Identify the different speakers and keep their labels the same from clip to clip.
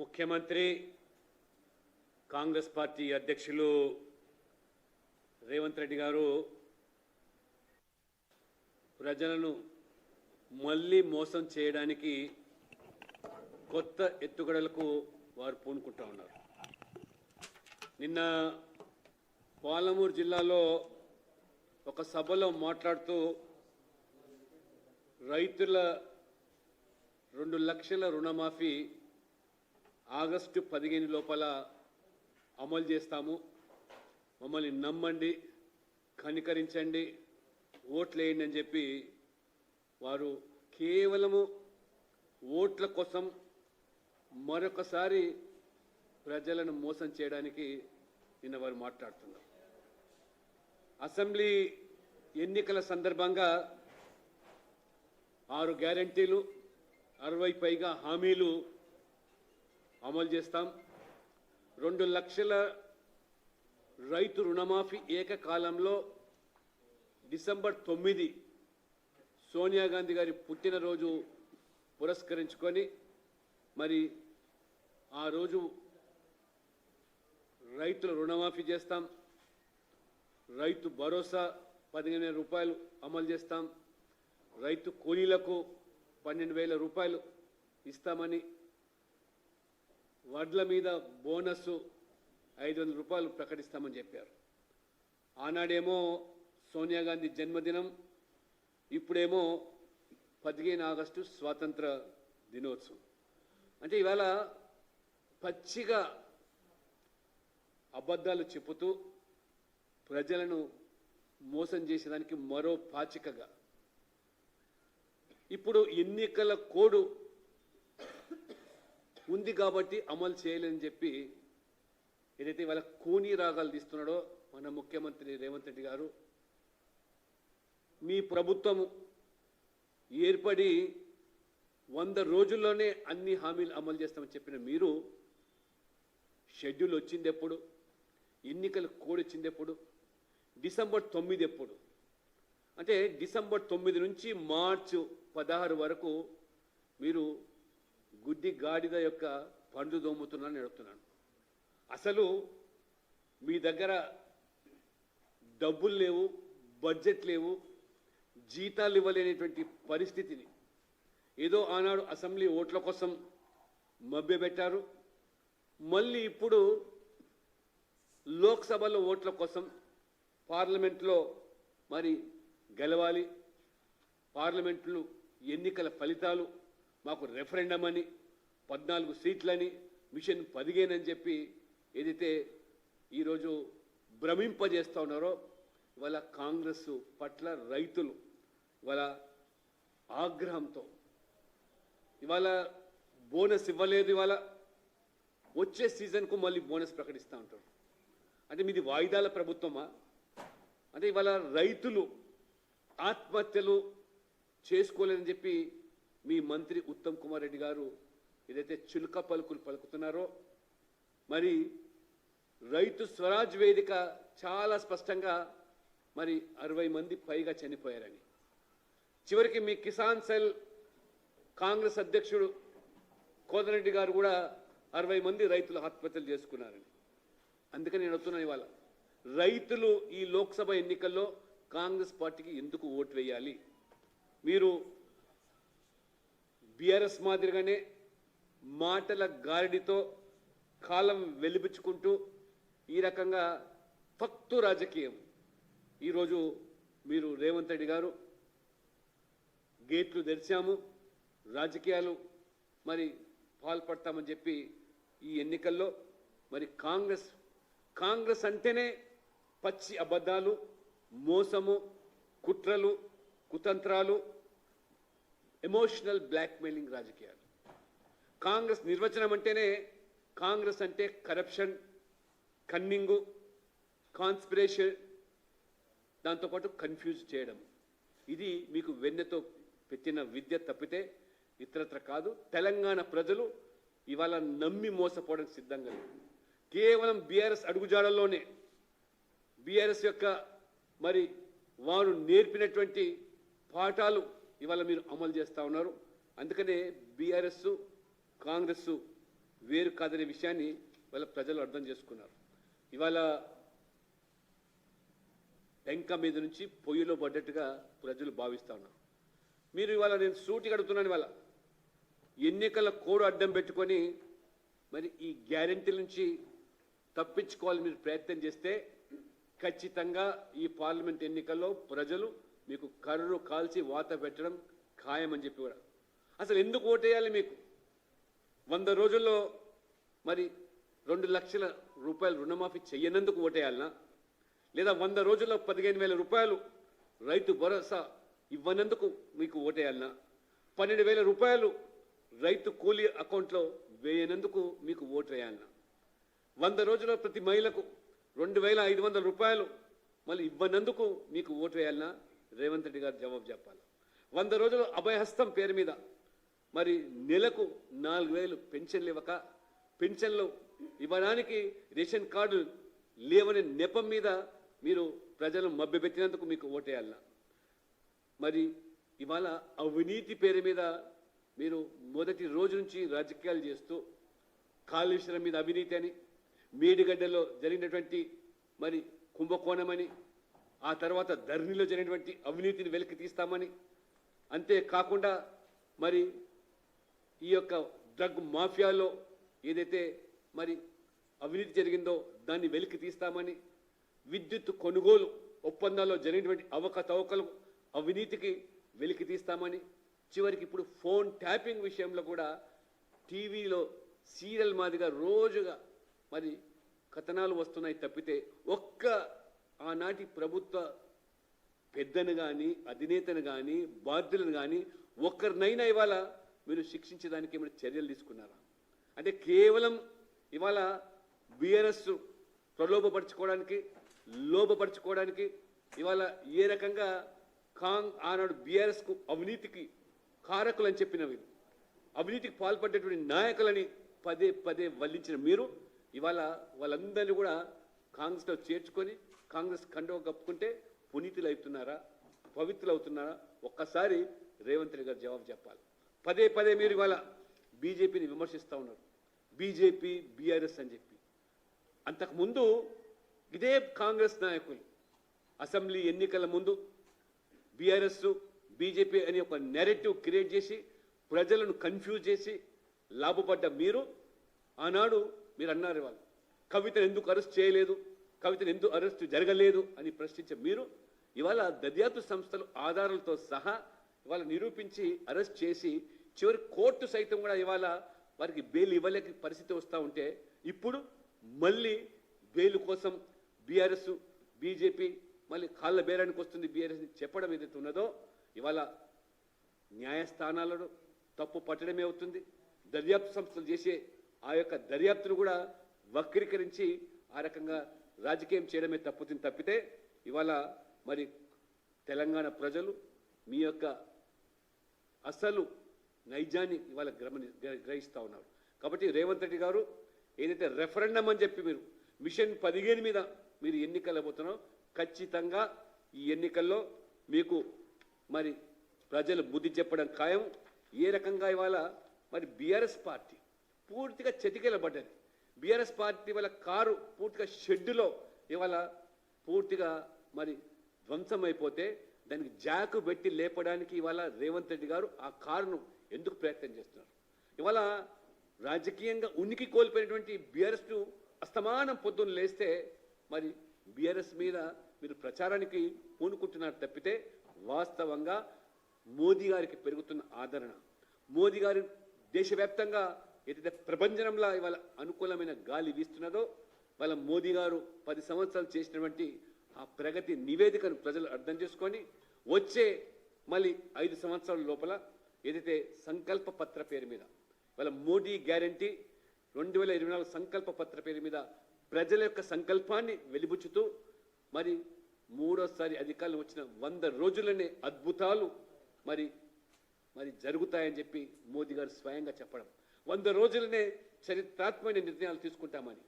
Speaker 1: ముఖ్యమంత్రి కాంగ్రెస్ పార్టీ అధ్యక్షులు రేవంత్ రెడ్డి గారు ప్రజలను మళ్ళీ మోసం చేయడానికి కొత్త ఎత్తుగడలకు వారు పూనుకుంటా ఉన్నారు. నిన్న పాలమూరు జిల్లాలో ఒక సభలో మాట్లాడుతూ రైతుల రెండు లక్షల రుణమాఫీ ఆగస్టు పదిహేను లోపల అమలు చేస్తాము. మమ్మల్ని నమ్మండి కనికరించండి ఓట్లు వేయండి అని చెప్పి వారు కేవలము ఓట్ల కోసం మరొకసారి ప్రజలను మోసం చేయడానికి నిన్న వారు మాట్లాడుతున్నారు. అసెంబ్లీ ఎన్నికల సందర్భంగా ఆరు గ్యారంటీలు అరవై పైగా హామీలు అమలు చేస్తాం. రెండు లక్షల రైతు రుణమాఫీ ఏకకాలంలో డిసెంబర్ తొమ్మిది సోనియా గాంధీ గారి పుట్టినరోజు పురస్కరించుకొని మరి ఆ రోజు రైతుల రుణమాఫీ చేస్తాం. రైతు భరోసా పదిహేను వేల రూపాయలు అమలు చేస్తాం. రైతు కూలీలకు పన్నెండు వేల రూపాయలు ఇస్తామని వడ్ల మీద బోనస్ ఐదు వందల రూపాయలు ప్రకటిస్తామని చెప్పారు. ఆనాడేమో సోనియా గాంధీ జన్మదినం ఇప్పుడేమో పదిహేను ఆగస్టు స్వాతంత్ర దినోత్సవం. అంటే ఇవాళ పచ్చిగా అబద్ధాలు చెబుతూ ప్రజలను మోసం చేసేదానికి మరో పాచికగా. ఇప్పుడు ఎన్నికల కోడు ఉంది కాబట్టి అమలు చేయలేని చెప్పి ఏదైతే ఇవాళ కూనీ రాగాలు తీస్తున్నాడో మన ముఖ్యమంత్రి రేవంత్ రెడ్డి గారు మీ ప్రభుత్వం ఏర్పడి వంద రోజుల్లోనే అన్ని హామీలు అమలు చేస్తామని చెప్పిన మీరు షెడ్యూల్ వచ్చింది ఎప్పుడు ఎన్నికల కోడ్ వచ్చింది ఎప్పుడు డిసెంబర్ తొమ్మిది ఎప్పుడు. అంటే డిసెంబర్ తొమ్మిది నుంచి మార్చి పదహారు వరకు మీరు గుడ్డి గాడిద యొక్క పండు దోముతున్నాను అడుగుతున్నాను అసలు మీ దగ్గర డబ్బులు లేవు బడ్జెట్ లేవు జీతాలు ఇవ్వలేనటువంటి పరిస్థితిని ఏదో ఆనాడు అసెంబ్లీ ఓట్ల కోసం మభ్యపెట్టారు. మళ్ళీ ఇప్పుడు లోక్సభలో ఓట్ల కోసం పార్లమెంట్లో మరి గెలవాలి. పార్లమెంట్లు ఎన్నికల ఫలితాలు మాకు రెఫరెండం అని పద్నాలుగు సీట్లని మిషన్ పదిహేనని చెప్పి ఏదైతే ఈరోజు భ్రమింపజేస్తూ ఉన్నారో ఇవాళ కాంగ్రెస్ పట్ల రైతులు ఇవాళ ఆగ్రహంతో ఇవాళ బోనస్ ఇవ్వలేదు ఇవాళ వచ్చే సీజన్కు మళ్ళీ బోనస్ ప్రకటిస్తూ ఉంటారు. అంటే మీది వాయిదాల ప్రభుత్వమా? అంటే ఇవాళ రైతులు ఆత్మహత్యలు చేసుకోలేదని చెప్పి మీ మంత్రి ఉత్తమ్ కుమార్ రెడ్డి గారు ఏదైతే చిలుక పలుకులు పలుకుతున్నారో మరి రైతు స్వరాజ్ వేదిక చాలా స్పష్టంగా మరి అరవై మంది పైగా చనిపోయారని. చివరికి మీ కిసాన్ సెల్ కాంగ్రెస్ అధ్యక్షుడు కోదరెడ్డి గారు కూడా అరవై మంది రైతులు ఆత్మహత్యలు చేసుకున్నారని. అందుకని నేను వస్తున్నాను ఇవాళ. రైతులు ఈ లోక్సభ ఎన్నికల్లో కాంగ్రెస్ పార్టీకి ఎందుకు ఓటు వేయాలి? మీరు బీఆర్ఎస్ మాదిరిగానే మాటల గారడితో కాలం వెలిపించుకుంటూ ఈ రకంగా ఫక్తు రాజకీయం. ఈరోజు మీరు రేవంత్ రెడ్డి గారు గేట్లు తెరిచాము రాజకీయాలు మరి పాల్పడతామని చెప్పి ఈ ఎన్నికల్లో మరి కాంగ్రెస్ కాంగ్రెస్ అంటేనే పచ్చి అబద్ధాలు మోసము కుట్రలు కుతంత్రాలు ఎమోషనల్ బ్లాక్మెయిలింగ్ రాజకీయాలు. కాంగ్రెస్ నిర్వచనం అంటేనే కాంగ్రెస్ అంటే కరప్షన్ కన్నింగు కాన్స్పిరేషన్ దాంతోపాటు కన్ఫ్యూజ్ చేయడం. ఇది మీకు వెన్నెతో పెట్టిన విద్య తప్పితే ఇతరత్ర కాదు. తెలంగాణ ప్రజలు ఇవాళ నమ్మి మోసపోవడానికి సిద్ధంగా లేదు కేవలం బీఆర్ఎస్ అడుగుజాడల్లోనే బీఆర్ఎస్ యొక్క మరి వారు నేర్పినటువంటి పాఠాలు ఇవాళ మీరు అమలు చేస్తూ ఉన్నారు. అందుకనే బీఆర్ఎస్ కాంగ్రెస్ వేరు కాదనే విషయాన్ని వాళ్ళ ప్రజలు అర్థం చేసుకున్నారు. ఇవాళ టెంక మీద నుంచి పొయ్యిలో పడ్డట్టుగా ప్రజలు భావిస్తూ ఉన్నారు. మీరు ఇవాళ నేను సూటిగా అడుగుతున్నాను ఇవాళ. ఎన్నికల కోడు అడ్డం పెట్టుకొని మరి ఈ గ్యారెంటీ నుంచి తప్పించుకోవాలని మీరు ప్రయత్నం చేస్తే ఖచ్చితంగా ఈ పార్లమెంట్ ఎన్నికల్లో ప్రజలు మీకు కర్రు కాల్చి వాత పెట్టడం ఖాయమని చెప్పి కూడా. అసలు ఎందుకు ఓటేయాలి మీకు? వంద రోజుల్లో మరి రెండు లక్షల రూపాయలు రుణమాఫీ చెయ్యనందుకు ఓటేయాలనా? లేదా వంద రోజుల్లో పదిహేను వేల రూపాయలు రైతు భరోసా ఇవ్వనందుకు మీకు ఓటేయాలనా? పన్నెండు వేల రూపాయలు రైతు కూలీ అకౌంట్లో వేయనందుకు మీకు ఓటు వంద రోజుల్లో ప్రతి మహిళకు రెండు వేల ఐదు వందల రూపాయలు మళ్ళీ ఇవ్వనందుకు మీకు ఓటు వేయాలనా రేవంత్ రెడ్డి గారు జవాబు చెప్పాలి. వంద రోజులు అభయహస్తం పేరు మీద. మరి నెలకు నాలుగు వేలు పెన్షన్లు ఇవ్వక పెన్షన్లు ఇవ్వడానికి రేషన్ కార్డు లేవని నెపం మీద మీరు ప్రజలు మభ్యపెట్టినందుకు మీకు ఓటేయాల మరి ఇవాళ అవినీతి పేరు మీద మీరు మొదటి రోజు నుంచి రాజకీయాలు చేస్తూ కాళేశ్వరం మీద అవినీతి అని మేడిగడ్డలో జరిగినటువంటి మరి కుంభకోణమని ఆ తర్వాత ధరణిలో జరిగినటువంటి అవినీతిని వెలికి తీస్తామని. అంతేకాకుండా మరి ఈ యొక్క డ్రగ్ మాఫియాలో ఏదైతే మరి అవినీతి జరిగిందో దాన్ని వెలికి తీస్తామని. విద్యుత్ కొనుగోలు ఒప్పందాల్లో జరిగినటువంటి అవకతవకలు అవినీతికి వెలికి తీస్తామని. చివరికి ఇప్పుడు ఫోన్ ట్యాపింగ్ విషయంలో కూడా టీవీలో సీరియల్ మాదిరిగా రోజుగా మరి కథనాలు వస్తున్నాయి తప్పితే ఒక్క ఆనాటి ప్రభుత్వ పెద్దను కానీ అధినేతను కానీ బాధ్యులను కానీ ఒక్కరినైనా ఇవాళ మీరు శిక్షించడానికి ఏమైనా చర్యలు తీసుకున్నారా? అంటే కేవలం ఇవాళ బీఆర్ఎస్ ప్రలోభపరచుకోవడానికి లోభపరచుకోవడానికి ఇవాళ ఏ రకంగా కాంగ్ ఆనాడు బీఆర్ఎస్కు అవినీతికి కారకులని చెప్పిన వీరు అవినీతికి పాల్పడ్డటువంటి నాయకులని పదే పదే వల్లించిన మీరు ఇవాళ వాళ్ళందరినీ కూడా కాంగ్రెస్లో చేర్చుకొని కాంగ్రెస్ కండవ కప్పుకుంటే పునీతులు అవుతున్నారా పవిత్రులు అవుతున్నారా ఒక్కసారి రేవంత్ రెడ్డి గారు జవాబు చెప్పాలి. పదే పదే మీరు ఇవాళ బీజేపీని విమర్శిస్తూ ఉన్నారు. బీజేపీ బీఆర్ఎస్ అని చెప్పి. అంతకుముందు ఇదే కాంగ్రెస్ నాయకులు అసెంబ్లీ ఎన్నికల ముందు బీఆర్ఎస్ బీజేపీ అని ఒక నెరేటివ్ క్రియేట్ చేసి ప్రజలను కన్ఫ్యూజ్ చేసి లాభపడ్డ మీరు ఆనాడు మీరు అన్నారు వాళ్ళు కవితను ఎందుకు అరెస్ట్ చేయలేదు? కవితను ఎందుకు అరెస్టు జరగలేదు అని ప్రశ్నించే మీరు ఇవాళ దర్యాప్తు సంస్థలు ఆధారాలతో సహా ఇవాళ నిరూపించి అరెస్ట్ చేసి చివరి కోర్టు సైతం కూడా ఇవాళ వారికి బెయిల్ ఇవ్వలేక పరిస్థితి వస్తూ ఉంటే ఇప్పుడు మళ్ళీ బెయిల్ కోసం బీఆర్ఎస్ బీజేపీ మళ్ళీ కాళ్ళ బేరానికి వస్తుంది బీఆర్ఎస్ చెప్పడం ఏదైతే ఉన్నదో ఇవాళ న్యాయస్థానాలను తప్పు పట్టడమే అవుతుంది. దర్యాప్తు సంస్థలు చేసే ఆ యొక్క దర్యాప్తును కూడా వక్రీకరించి ఆ రకంగా రాజకీయం చేయడమే తప్పుతుంది తప్పితే ఇవాళ మరి తెలంగాణ ప్రజలు మీ యొక్క అసలు నైజాన్ని ఇవాళ గ్రమని గ్రహిస్తూ ఉన్నారు. కాబట్టి రేవంత్ రెడ్డి గారు ఏదైతే రెఫరెండం అని చెప్పి మీరు మిషన్ పదిహేను మీద మీరు ఎన్నికలబోతున్నారో ఖచ్చితంగా ఈ ఎన్నికల్లో మీకు మరి ప్రజలు బుద్ధి చెప్పడం ఖాయం. ఏ రకంగా ఇవాళ మరి బీఆర్ఎస్ పార్టీ పూర్తిగా చతికిలబడ్డది. బీఆర్ఎస్ పార్టీ వాళ్ళ కారు పూర్తిగా షెడ్డులో ఇవాళ పూర్తిగా మరి ధ్వంసం అయిపోతే దానికి జాకు పెట్టి లేపడానికి ఇవాళ రేవంత్ రెడ్డి గారు ఆ కారును ఎందుకు ప్రయత్నం చేస్తున్నారు? ఇవాళ రాజకీయంగా ఉనికి కోల్పోయినటువంటి బీఆర్ఎస్ అస్తమానం పొద్దున్న లేస్తే మరి బీఆర్ఎస్ మీద మీరు ప్రచారానికి పూనుకుంటున్నారు తప్పితే వాస్తవంగా మోదీ గారికి పెరుగుతున్న ఆదరణ. మోదీ గారు దేశవ్యాప్తంగా ఏదైతే ప్రపంచంలో ఇవాళ అనుకూలమైన గాలి వీస్తున్నదో వాళ్ళ మోదీ గారు పది సంవత్సరాలు చేసినటువంటి ఆ ప్రగతి నివేదికను ప్రజలు అర్థం చేసుకొని వచ్చే మళ్ళీ ఐదు సంవత్సరాల లోపల ఏదైతే సంకల్ప పత్ర పేరు మీద వాళ్ళ మోడీ గ్యారంటీ రెండు వేల ఇరవై నాలుగు సంకల్ప పత్ర పేరు మీద ప్రజల యొక్క సంకల్పాన్ని వెలిబుచ్చుతూ మరి మూడోసారి అధికారులు వచ్చిన వంద రోజులనే అద్భుతాలు మరి మరి జరుగుతాయని చెప్పి మోదీ గారు స్వయంగా చెప్పడం. వంద రోజులనే చరిత్రాత్మకమైన నిర్ణయాలు తీసుకుంటామని.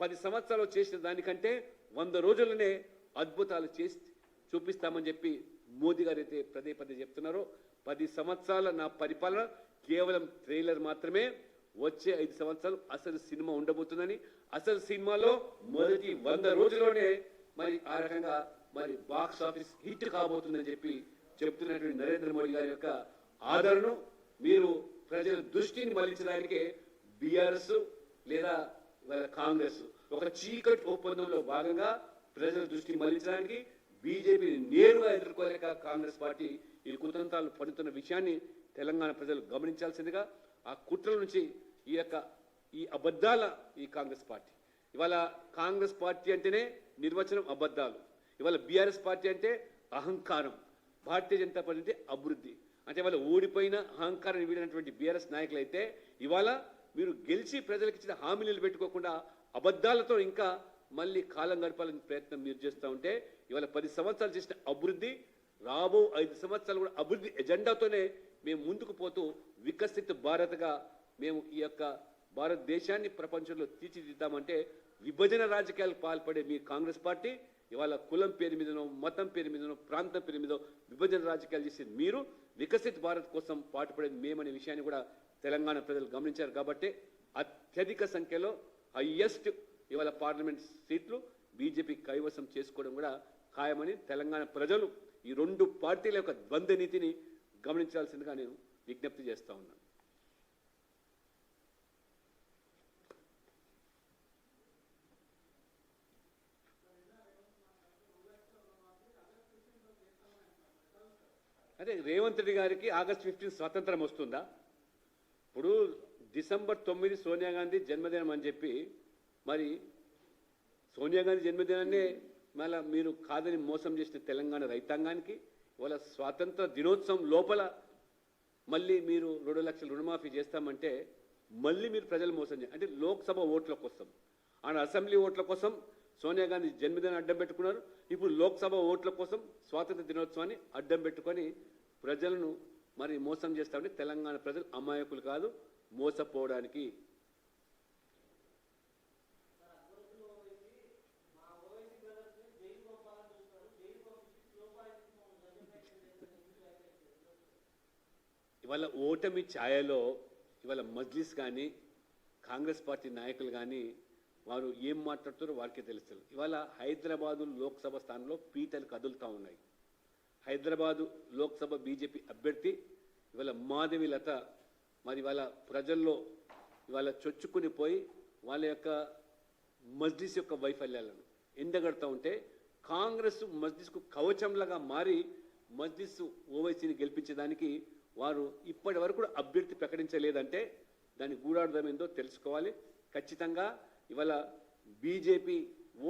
Speaker 1: పది సంవత్సరాలు చేసిన దానికంటే వంద రోజులనే అద్భుతాలు చేసి చూపిస్తామని చెప్పి మోదీ గారు అయితే పదే పదే చెప్తున్నారో పది సంవత్సరాల నా పరిపాలన కేవలం ట్రైలర్ మాత్రమే వచ్చే ఐదు సంవత్సరాలు అసలు సినిమా ఉండబోతుందని. అసలు సినిమాలో మొదటి వంద రోజుల్లోనే మరి ఆ రకంగా మరి బాక్స్ ఆఫీస్ హిట్ కాబోతుందని చెప్పి చెప్తున్నటువంటి నరేంద్ర మోడీ గారి యొక్క ఆదరణను మీరు ప్రజల దృష్టిని మళ్ళించడానికే బీఆర్ఎస్ లేదా కాంగ్రెస్ ఒక చీకటి ఒప్పందంలో భాగంగా ప్రజల దృష్టి మళ్ళించడానికి బీజేపీని నేరుగా ఎదుర్కోలేక కాంగ్రెస్ పార్టీ ఈ కుతంత్రాలు పడుతున్న విషయాన్ని తెలంగాణ ప్రజలు గమనించాల్సిందిగా ఆ కుట్రల నుంచి ఈ యొక్క ఈ అబద్ధాల ఈ కాంగ్రెస్ పార్టీ. ఇవాళ కాంగ్రెస్ పార్టీ అంటేనే నిర్వచనం అబద్ధాలు. ఇవాళ బీఆర్ఎస్ పార్టీ అంటే అహంకారం. భారతీయ జనతా పార్టీ అభివృద్ధి. అంటే ఇవాళ ఓడిపోయిన అహంకారం వీడినటువంటి బీఆర్ఎస్ నాయకులు అయితే ఇవాళ మీరు గెలిచి ప్రజలకు ఇచ్చిన హామీలు పెట్టుకోకుండా అబద్ధాలతో ఇంకా మళ్ళీ కాలం గడపాలని ప్రయత్నం మీరు చేస్తూ ఉంటే ఇవాళ పది సంవత్సరాలు చేసిన అభివృద్ధి రాబో ఐదు సంవత్సరాలు కూడా అభివృద్ధి ఎజెండాతోనే మేము ముందుకు పోతూ వికసిత భారత్గా మేము ఈ యొక్క భారతదేశాన్ని ప్రపంచంలో తీర్చిదిద్దామంటే విభజన రాజకీయాలకు పాల్పడే మీ కాంగ్రెస్ పార్టీ ఇవాళ కులం పేరు మీదనో మతం పేరు మీదనో ప్రాంతం పేరు మీదో విభజన రాజకీయాలు చేసేది మీరు వికసిత్ భారత్ కోసం పాటుపడేది మేమనే విషయాన్ని కూడా తెలంగాణ ప్రజలు గమనించారు కాబట్టి అత్యధిక సంఖ్యలో హయ్యెస్ట్ ఇవాళ పార్లమెంట్ సీట్లు బీజేపీ కైవసం చేసుకోవడం కూడా ఖాయమని తెలంగాణ ప్రజలు ఈ రెండు పార్టీల యొక్క ద్వంద్వ నీతిని గమనించాల్సిందిగా నేను విజ్ఞప్తి చేస్తా ఉన్నాను. అదే రేవంత్ రెడ్డి గారికి ఆగస్ట్ ఫిఫ్టీన్ స్వాతంత్రం వస్తుందా? ఇప్పుడు డిసెంబర్ తొమ్మిది సోనియా గాంధీ జన్మదినం అని చెప్పి మరి సోనియా గాంధీ జన్మదినాన్ని మళ్ళా మీరు కాదని మోసం చేసిన తెలంగాణ రైతాంగానికి ఇవాళ స్వాతంత్ర దినోత్సవం లోపల మళ్ళీ మీరు రెండు లక్షల రుణమాఫీ చేస్తామంటే మళ్ళీ మీరు ప్రజలు మోసం చేయాలి అంటే లోక్సభ ఓట్ల కోసం. ఆడ అసెంబ్లీ ఓట్ల కోసం సోనియా గాంధీ జన్మదినం అడ్డం పెట్టుకున్నారు. ఇప్పుడు లోక్సభ ఓట్ల కోసం స్వాతంత్ర దినోత్సవాన్ని అడ్డం పెట్టుకొని ప్రజలను మరి మోసం చేస్తామంటే తెలంగాణ ప్రజలు అమాయకులు కాదు మోసపోవడానికి. ఇవాళ ఓటమి ఛాయలో ఇవాళ మజ్లిస్ కానీ కాంగ్రెస్ పార్టీ నాయకులు కానీ వారు ఏం మాట్లాడుతారో వారికే తెలుస్తుంది ఇవాళ హైదరాబాదు లోక్సభ స్థానంలో పీటలు కదులుతూ ఉన్నాయి. హైదరాబాదు లోక్సభ బీజేపీ అభ్యర్థి ఇవాళ మాధవి లత మరి ఇవాళ ప్రజల్లో ఇవాళ చొచ్చుకుని పోయి వాళ్ళ యొక్క మజ్లిస్ యొక్క వైఫల్యాలను ఎండగడుతూ ఉంటే కాంగ్రెస్ మజ్లిస్కు కవచంలాగా మారి మజ్లిస్ ఓవైసీని గెలిపించడానికి వారు ఇప్పటి వరకు కూడా అభ్యర్థి ప్రకటించలేదంటే దాని గూఢార్థం ఏందో తెలుసుకోవాలి. ఖచ్చితంగా ఇవాళ బీజేపీ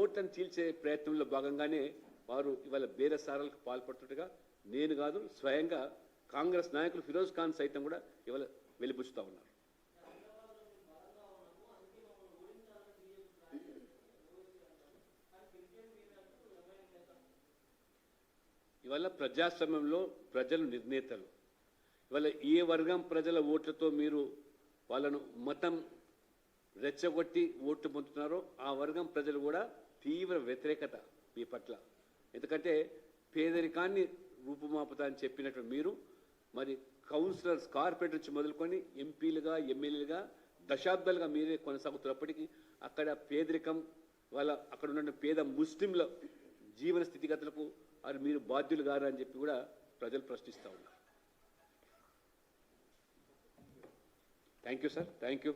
Speaker 1: ఓట్లను చీల్చే ప్రయత్నంలో భాగంగానే వారు ఇవాళ బేరసారాలకు పాల్పడుతుండగా నేను కాదు స్వయంగా కాంగ్రెస్ నాయకులు ఫిరోజ్ ఖాన్ సైతం కూడా ఇవాళ వెలిబుచ్చుతా ఉన్నారు. ఇవాళ ప్రజాస్వామ్యంలో ప్రజలు నిర్ణేతలు. ఇవాళ ఏ వర్గం ప్రజల ఓట్లతో మీరు వాళ్ళను మతం రెచ్చగొట్టి ఓట్లు పొందుతున్నారో ఆ వర్గం ప్రజలు కూడా తీవ్ర వ్యతిరేకత మీ పట్ల. ఎందుకంటే పేదరికాన్ని రూపుమాపుతా అని చెప్పినట్టు మీరు మరి కౌన్సిలర్స్ కార్పొరేట్ నుంచి మొదలుకొని ఎంపీలుగా ఎమ్మెల్యేలుగా దశాబ్దాలుగా మీరే కొనసాగుతున్నప్పటికీ అక్కడ పేదరికం వాళ్ళ అక్కడ ఉన్న పేద ముస్లింల జీవన స్థితిగతులకు వారు మీరు బాధ్యులు గారా అని చెప్పి కూడా ప్రజలు ప్రశ్నిస్తూ ఉన్నారు. Thank you sir thank you